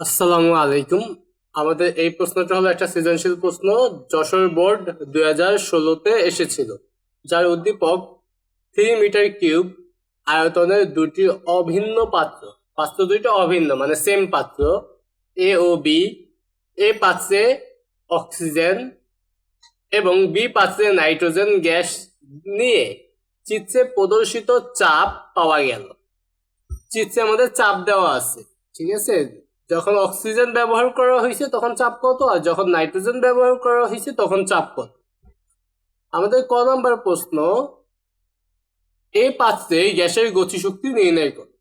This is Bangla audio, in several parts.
আসসালামু আলাইকুম। আমাদের এই প্রশ্নটা হলো একটা সৃজনশীল প্রশ্ন। যশোর বোর্ড দুই হাজার ষোলোতে এসেছিল, যার উদ্দীপক থ্রি মিটার কিউব আয়তনের দুটি অভিন্ন পাত্র। পাত্র দুইটা অভিন্ন মানে সেম পাত্র। এ ও বি এ পাত্রে অক্সিজেন এবং বি পাত্রে নাইট্রোজেন গ্যাস নিয়ে চিত্রে প্রদর্শিত চাপ পাওয়া গেল। চিত্রে আমাদের চাপ দেওয়া আছে, ঠিক আছে? যখন অক্সিজেন ব্যবহার করা হয়েছে, তখন চাপ কত? আর যখন নাইট্রোজেন ব্যবহার করা হয়েছে, তখন চাপ কত? আমাদের ক নাম্বার প্রশ্ন এই পাত্রে গ্যাসের গতিশক্তি নির্ণয় করো।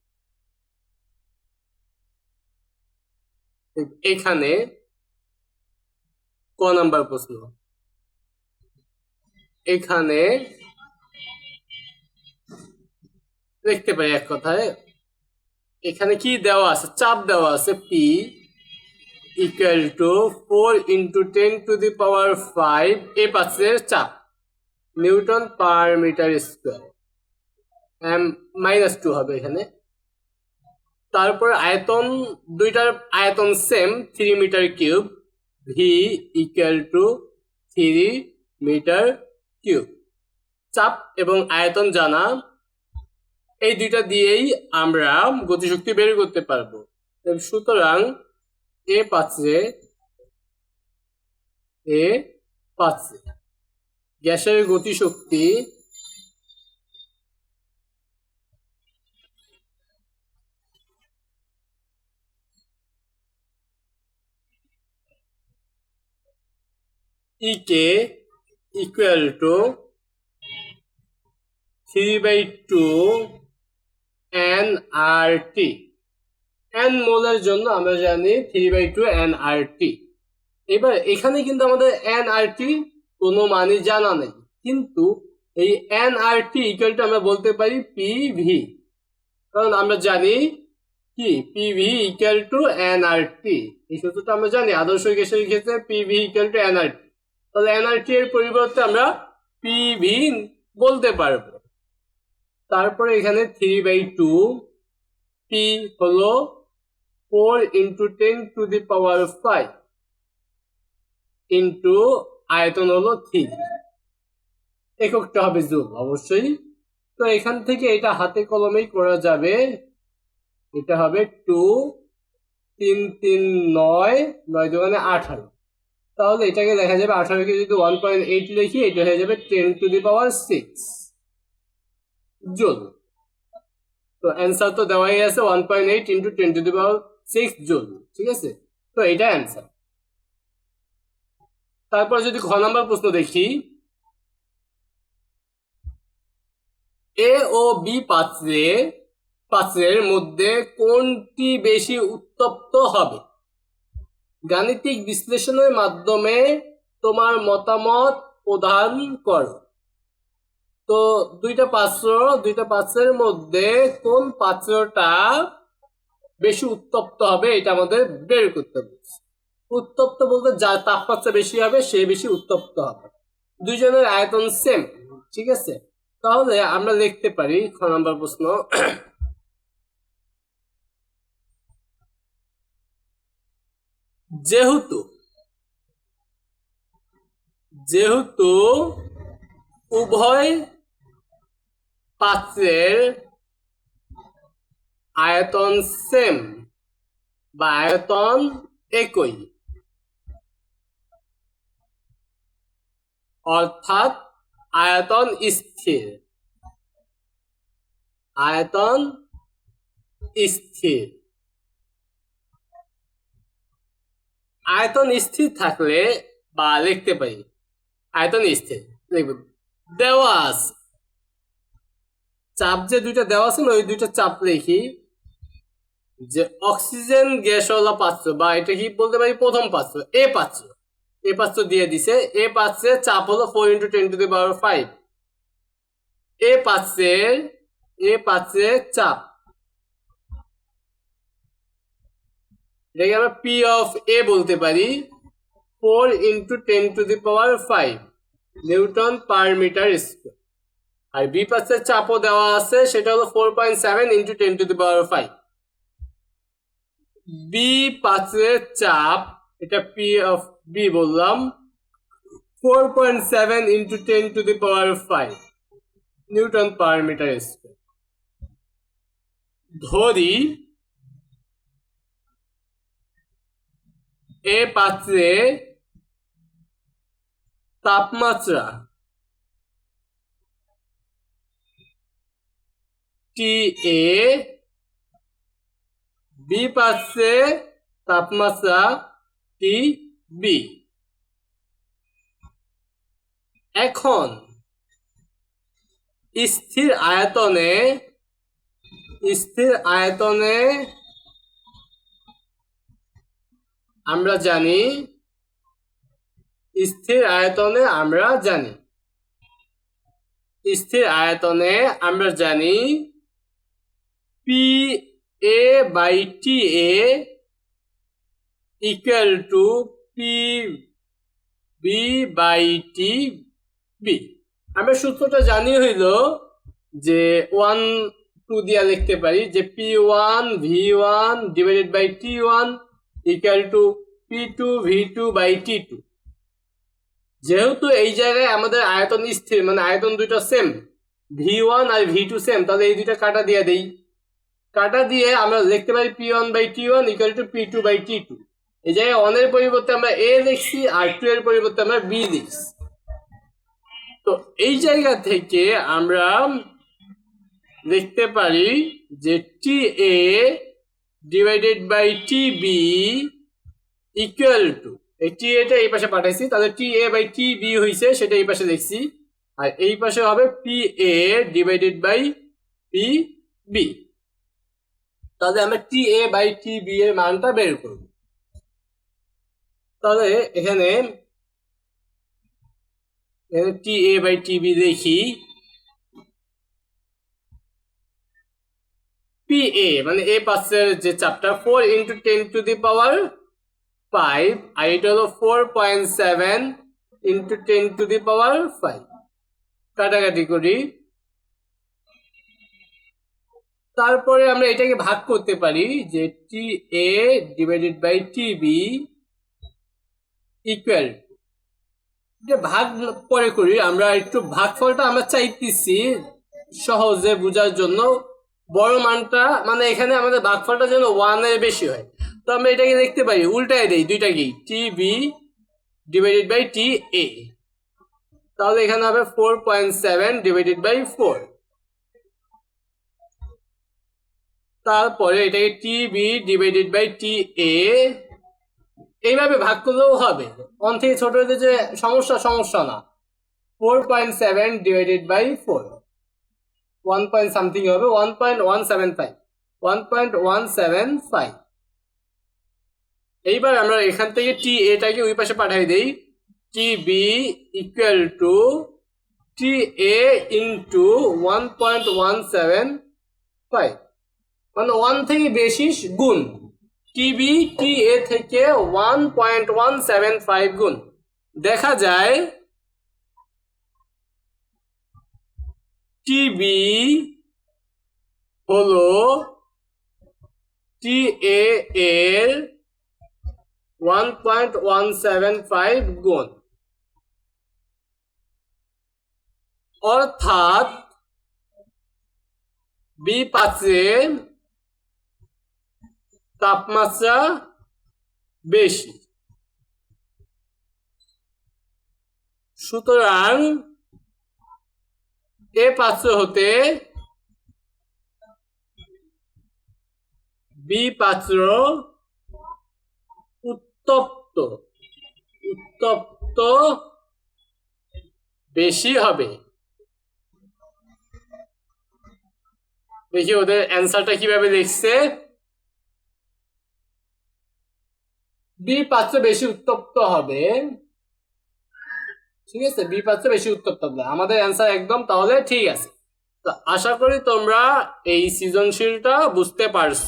এখানে ক নাম্বার প্রশ্ন। এখানে দেখতে পাই এক কথায় এখানে কি দেওয়া আছে? চাপ দেওয়া আছে P equal to four into ten to the power five এ পাশের চাপ। Newton per metre square. Minus two হবে এখানে। তারপর আয়তন, দুইটার আয়তন same three metre cube V equal to three metre cube চাপ এবং আয়তন জানা এই দুইটা দিয়েই আমরা গতিশক্তি বের করতে পারব। সুতরাং এ পাচ্ছে এ পাচ্ছে। গ্যাসের গতিশক্তি E K equal to three by two N R T N মোলের জন্য আমরা জানি three by two N R T এবার এখানে কিন্তু আমাদের এন আর টি কোনো মানই জানা নেই। কিন্তু এই N R T equal to আমরা বলতে পারি পি ভি কারণ আমরা জানি কি? P V equal to N R T এই সূত্রটা আমরা জানি। আদর্শ গ্যাসের ক্ষেত্রে P V equal to N R T তাহলে এন আর টি এর পরিবর্তে আমরা পি ভি বলতে পারব। তারপরে এখানে থ্রি বাই টু পি হলো four into ten to the power five into আয়তন হলো থ্রি এককটা হবে জুল অবশ্যই। তো এখান থেকে এটা হাতে কলমেই করা যাবে। এটা হবে টু তিন তিন, নয় নয় দোকানে আঠারো। তাহলে এটাকে দেখা যাবে আঠারোকে যদি ওয়ান পয়েন্ট এইট লিখি, এটা হয়ে যাবে ten to the power six joule তো অ্যান্সার তো দেওয়াই আছে one point eight into ten to the power six joule ঠিক আছে? তো এটা অ্যান্সার তারপর যদি খ নাম্বার প্রশ্ন দেখি এ ও বি পাত্রে, পাত্রের মধ্যে কোনটি বেশি উত্তপ্ত হবে? গাণিতিক বিশ্লেষণের মাধ্যমে তোমার মতামত প্রদান করো। তো দুইটা পাত্র, দুইটা পাত্রের মধ্যে কোন পাত্রটা বেশি উত্তপ্ত হবে, এটা আমাদের বের করতে হবে উত্তপ্ত বলতে যা তাপমাত্রা বেশি হবে, সে বেশি উত্তপ্ত হবে। দুইজনের আয়তন সেম ঠিক আছে? তাহলে আমরা লিখতে পারি, খ নম্বর প্রশ্ন। যেহেতু যেহেতু উভয় পাত্রের আয়তন সেম বা আয়তন একই। অর্থাৎ আয়তন স্থির। আয়তন স্থির। আয়তন স্থির থাকলে বা লিখতে পারি। আয়তন স্থির, লিখব। দেওয়া আছে চাপ যে দুইটা দেওয়া না, ওই দুইটা চাপ লিখি যে অক্সিজেন গ্যাসওয়ালা পাত্র, বা এটা কি বলতে পারি, প্রথম পাত্র, এ পাত্র। এ পাত্র দিয়ে দিছে, এ পাত্রের চাপ হলো four into ten to the power five A পাত্রের এ পাত্রের চাপ। এটাকে আমরা পি অফ এ বলতে পারি four into ten to the power five newton per metre square. R B পাশের চাপও দেওয়া আছে, সেটা হলো four point seven into ten to the power five B পাত্রের চাপ, এটা পি অফ বি বললাম four point seven into ten to the power five newton per metre square. ধরি, এ পাত্রে তাপমাত্রা টি এ বি পাচ্ছে তাপমাত্রা টি বি এখন স্থির আয়তনে স্থির আয়তনে আমরা জানি স্থির আয়তনে আমরা জানি। স্থির আয়তনে আমরা জানি P A by T A equal to P B by T B আমরা সূত্রটা জানি হইল যে ওয়ান টু দিয়া লিখতে পারি যে P one V one divided by T one equal to P two V two by T two যেহেতু এই জায়গায় আমাদের আয়তন স্থির মানে আয়তন দুটো সেম ভি ওয়ান আর ভি টু সেম তাহলে এই দুইটা কাটা দিয়ে দেই। কাটা দিয়ে আমরা লিখতে পারি P one by T one equal to P two by T two এই জায়গায় ওয়ানের পরিবর্তে আমরা এ লিখছি আর টু এর পরিবর্তে আমরা বি লিখছি। তো এই জায়গা থেকে আমরা লিখতে পারি যে T A divided by T B equal to এই টি এটা এই পাশে পাঠাইছি, তাহলে টি এ বাই টি বি হয়েছে সেটা এই পাশে দেখছি। আর এই পাশে হবে P A divided by P B তাহলে আমরা টি এ বাই টি বি এর মানটা বের করব। তাহলে এখানে T A by T B দেখি। পি এ মানে এ পাশের যে চাপটা four into ten to the power five আর এটা হলো four point seven into ten to the power five কাটাকাটি করি। তারপরে আমরা এটাকে ভাগ করতে পারি যে T A divided by T B equal যে ভাগ পরে করি, আমরা একটু ভাগফলটা আমরা চাইতেছি সহজে বোঝার জন্য। বড় মানটা মানে এখানে আমাদের ভাগফলটা যেন ওয়ানের বেশি হয়। তো আমরা এটাকে দেখতে পারি উল্টায় দেই দুইটাকেই T B divided by T A তাহলে এখানে হবে four point seven divided by four তারপরে এটাকে T B divided by T A এইভাবে ভাগ করলেও হবে। অন থেকে ছোট হতে যে সমস্যা সমস্যা না। Four point seven divided by four one point something হবে one point one seven five one point one seven five এইবার আমরা এখান থেকে টি এটাকে ওই পাশে পাঠিয়ে দেই। T B equal to T A into one point one seven five মানে ওয়ান থেকে বেশি গুণ। টিবি টি এ থেকে one point one seven five গুণ। দেখা যায় টিবি হলো টি এ এর one point one seven five গুণ। অর্থাৎ বি পাত্রের তাপমাত্রা বেশি। সুতরাং এ পাত্র হতে বি পাত্র উত্তপ্ত। উত্তপ্ত বেশি হবে। দেখি ওদের অ্যান্সারটা কীভাবে লিখছে। বি পাত্র বেশি উত্তপ্ত হবে। ঠিক আছে বি পাত্র বেশি উত্তপ্ত হবে। আমাদের অ্যান্সার একদম তাহলে ঠিক আছে। তো আশা করি তোমরা এই সৃজনশীলটা বুঝতে পারছ।